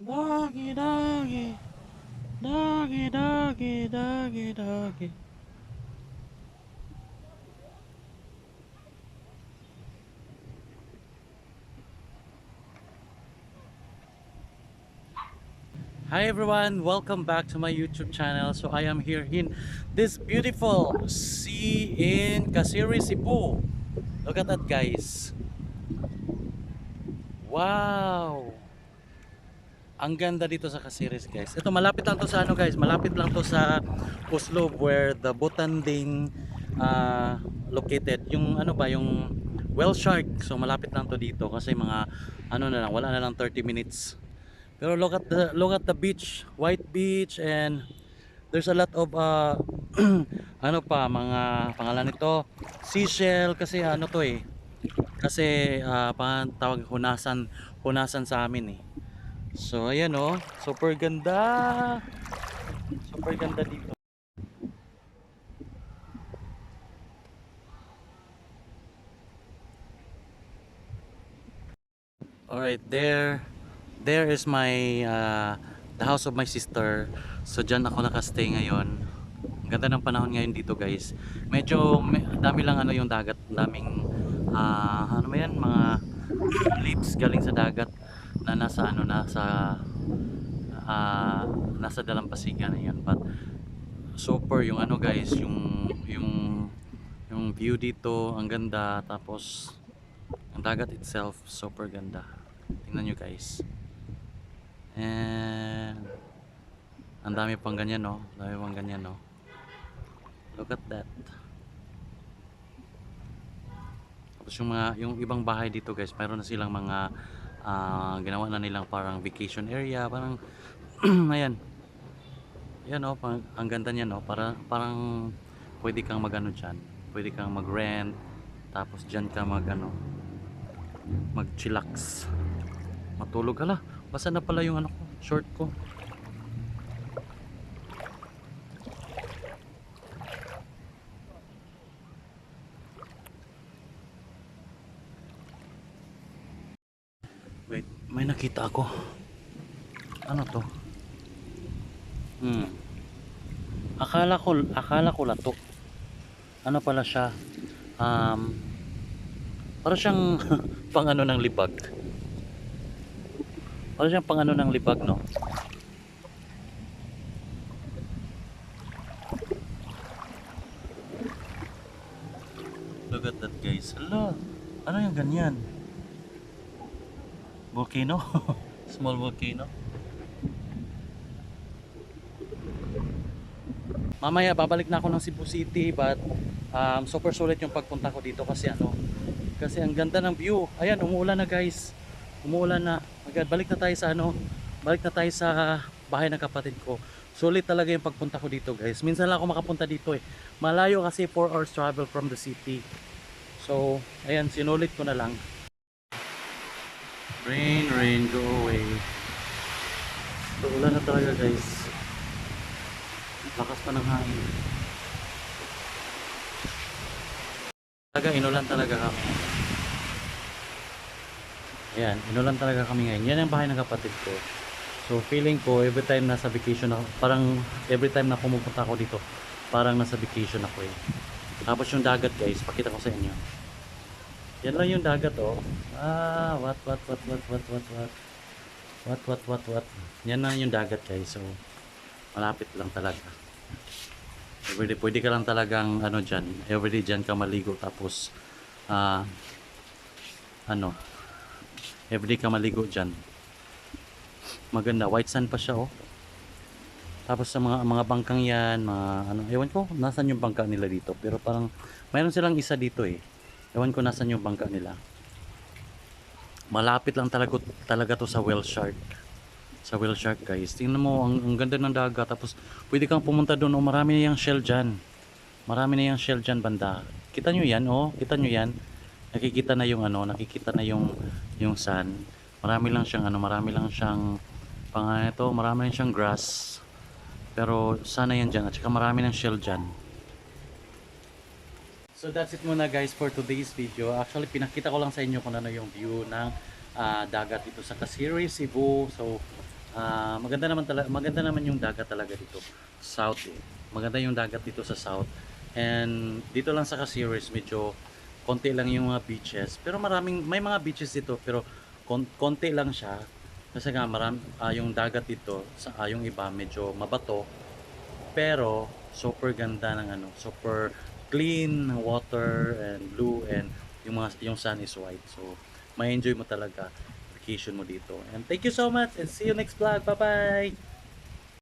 Doggy, doggy. Doggy, doggy, doggy, doggy. Hi everyone, welcome back to my YouTube channel. So I am here in this beautiful sea in Kasiri, Cebu. Look at that guys. Wow! Ang ganda dito sa Kasiris guys. Ito malapit lang to sa ano guys, malapit lang to sa Oslo where the Botanding uh, located. Yung ano ba, yung Whale Shark. So malapit lang to dito kasi mga ano na lang, wala na lang 30 minutes. Pero look at the look at the beach, white beach and there's a lot of uh, ano pa mga pangalan nito, seashell kasi ano to eh. Kasi uh, tawag hunasan hunasan sa amin eh. So ayan oh, super ganda. Super ganda dito. Alright, there there is my uh, the house of my sister. So diyan ako nakastay ngayon. Ang ganda ng panahon ngayon dito, guys. Medyo may, dami lang ano yung dagat, daming ah, ano ba yan, mga leaves galing sa dagat na nasa ano nasa ah, nasa dalampasigan na yan. But super yung ano guys, yung yung yung view dito, ang ganda tapos ang dagat itself super ganda. Tingnan nyo guys. And ang dami pang ganyan no. Ang dami pang ganyan no. Look at that. Tapos yung mga yung ibang bahay dito guys, mayroon na silang mga ah, ginawa na nilang parang vacation area, parang ayan. Yan oh, pang, ang ganda niya no, para parang pwede kang magano diyan. Pwede kang mag-rent tapos diyan ka magano mag-chillax. Matulog ka la. Basta na pala yung ano ko, short ko. Wait, may nakita ako. Ano to? Hmm. Akala ko, akala ko lato. Ano pala siya? Um, para siyang pang ano ng libag. Para siyang pang ano ng libag, no? Look at that guys. Hala, ano yung ganyan? Volcano? Small volcano? Mamaya babalik na ako ng Cebu City but um, super sulit yung pagpunta ko dito kasi ano kasi ang ganda ng view. Ayan, umuulan na guys. Umuulan na. Agad balik na tayo sa ano, balik na tayo sa bahay ng kapatid ko. Sulit talaga yung pagpunta ko dito guys. Minsan lang ako makapunta dito eh. Malayo kasi 4 hours travel from the city. So, ayan, sinulit ko na lang. Rain, rain, go away. So, ulan na talaga guys. Lakas pa ng hangin. Talaga, inulan talaga kami. Ayan, inulan talaga kami ngayon. Yan ang bahay ng kapatid ko. So, feeling ko, every time nasa vacation ako, parang every time na pumupunta ako dito, parang nasa vacation ako eh. Tapos yung dagat guys, pakita ko sa inyo. Yan lang yung dagat oh. Ah, what, what, what, what, what, what, what. What, what, what, what. Yan lang yung dagat guys. So, malapit lang talaga. Everyday, pwede ka lang talagang ano dyan, everyday dyan ka maligo tapos ah ano everyday ka maligo dyan maganda, white sand pa siya oh tapos sa mga mga bangkang yan mga ano, ewan ko nasan yung bangka nila dito pero parang mayroon silang isa dito eh ewan ko nasan yung bangka nila. Malapit lang talaga, talaga to sa whale shark. Sa whale shark guys. Tingnan mo ang, ang ganda ng dagat. Tapos pwede kang pumunta doon oh, marami na yung shell dyan. Marami na yung shell dyan banda. Kita nyo yan oh kita nyo yan. Nakikita na yung ano nakikita na yung yung sun marami lang siyang ano marami lang siyang pang ano ito marami lang siyang grass. Pero sana yan dyan. At saka marami ng shell dyan So that's it muna guys for today's video. Actually pinakita ko lang sa inyo kung ano yung view ng ah, dagat dito sa Kasiri, Cebu. So Ah, maganda naman talaga maganda naman yung dagat talaga dito. South eh. Maganda yung dagat dito sa south. And dito lang sa Casiris medyo konti lang yung mga beaches. Pero maraming may mga beaches dito pero kon, konti lang siya. Kasi nga maram, ah, yung dagat dito sa ah, yung iba medyo mabato. Pero super ganda ng ano, super clean water and blue and yung mga yung sun is white. So may enjoy mo talaga vacation mo dito. And thank you so much and see you next vlog. Bye-bye.